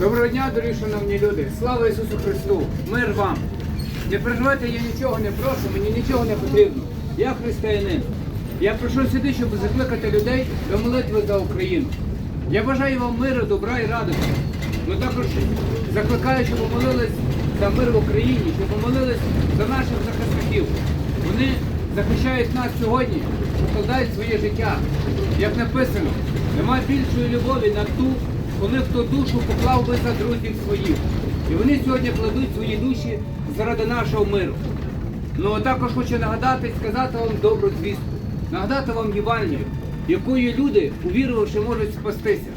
Доброго дня, дорогі шановні люди! Слава Ісусу Христу! Мир вам! Не переживайте, я нічого не прошу, мені нічого не потрібно. Я християнин. Я прийшов сюди, щоб закликати людей до молитви за Україну. Я бажаю вам миру, добра і радості. Ну також закликаю, щоб ви молились за мир в Україні, щоб ви молились за наших захисників. Вони захищають нас сьогодні, покладають своє життя. Як написано, нема більшої любові на ту, коли хто душу поклав би за друзів своїх. І вони сьогодні кладуть свої душі заради нашого миру. Ну а також хочу нагадати і сказати вам добру звістку, нагадати вам Євангелію, якою люди, увірувавши, можуть спастися,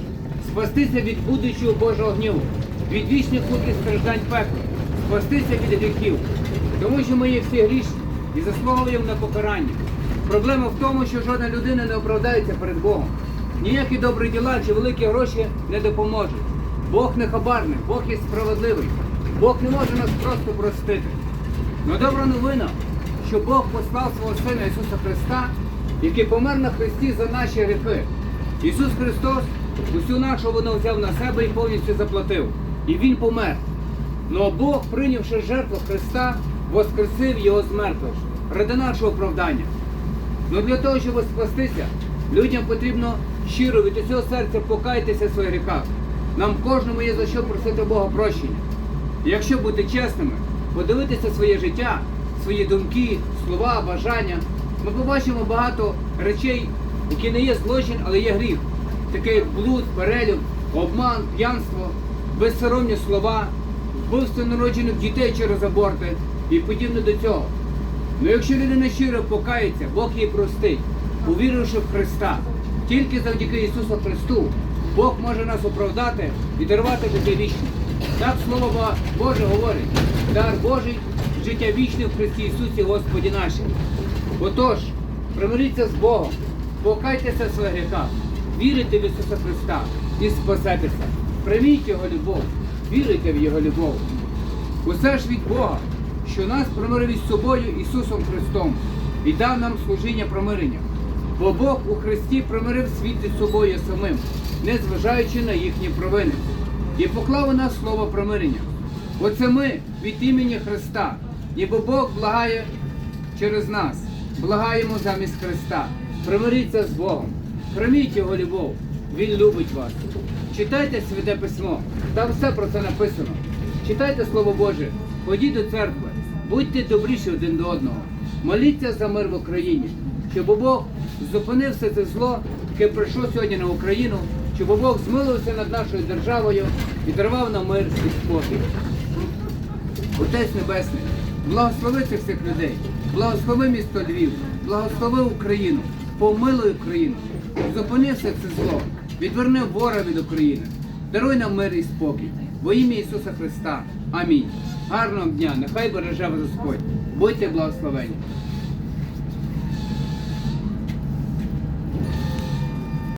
спастися від будучого Божого гніву, від вічних мудрих страждань пекла, спастися від гріхів, тому що ми є всі грішні і заслуговуємо на покарання. Проблема в тому, що жодна людина не оправдається перед Богом. Ніякі добрі діла чи великі гроші не допоможуть. Бог не хабарник, Бог є справедливий. Бог не може нас просто простити. Но добра новина, що Бог послав свого Сина Ісуса Христа, який помер на Христі за наші гріхи. Ісус Христос усю нашу вину взяв на себе і повністю заплатив. І Він помер. Но Бог, прийнявши жертву Христа, воскресив Його з мертвих ради нашого оправдання. Ну для того, щоб спастися, людям потрібно щиро від усього серця покаятися в своїх гріхах. Нам кожному є за що просити Бога прощення. І якщо бути чесними, подивитися своє життя, свої думки, слова, бажання, ми побачимо багато речей, які не є злочин, але є гріх. Таке як блуд, перелюб, обман, п'янство, безсоромні слова, вбивство народжених дітей через аборти і подібне до цього. Ну якщо людина щиро покається, Бог їй простить, увіривши в Христа. Тільки завдяки Ісусу Христу Бог може нас оправдати і дарувати життя вічне. Так Слово Боже говорить, дар Божий, життя вічне в Христі Ісусі Господі нашим. Отож, примиріться з Богом, покайтеся в своїх гріхах, вірите в Ісуса Христа і спасетеся. Прийміть Його любов, вірите в Його любов. Усе ж від Бога, що нас примирив із собою Ісусом Христом і дав нам служіння примирення. Бо Бог у Христі примирив світ із собою самим, не зважаючи на їхні провини, і поклав у нас слово примирення. Оце ми від імені Христа, ніби Бог благає через нас, благаємо замість Христа. Примиріться з Богом, прийміть Його любов, Він любить вас. Читайте Святе Письмо, там все про це написано. Читайте Слово Боже, ходіть до церкви, будьте добріші один до одного. Моліться за мир в Україні, щоб Бог зупинив все це зло, яке прийшло сьогодні на Україну, щоб Бог змилився над нашою державою і дарував нам мир і спокій. Отець Небесний, благослови цих всіх людей, благослови місто Львів, благослови Україну, помилуй Україну, зупини все це зло, відверни ворога від України, даруй нам мир і спокій. Во ім'я Ісуса Христа. Амінь. Гарного дня, нехай береже Господь. Будьте благословені.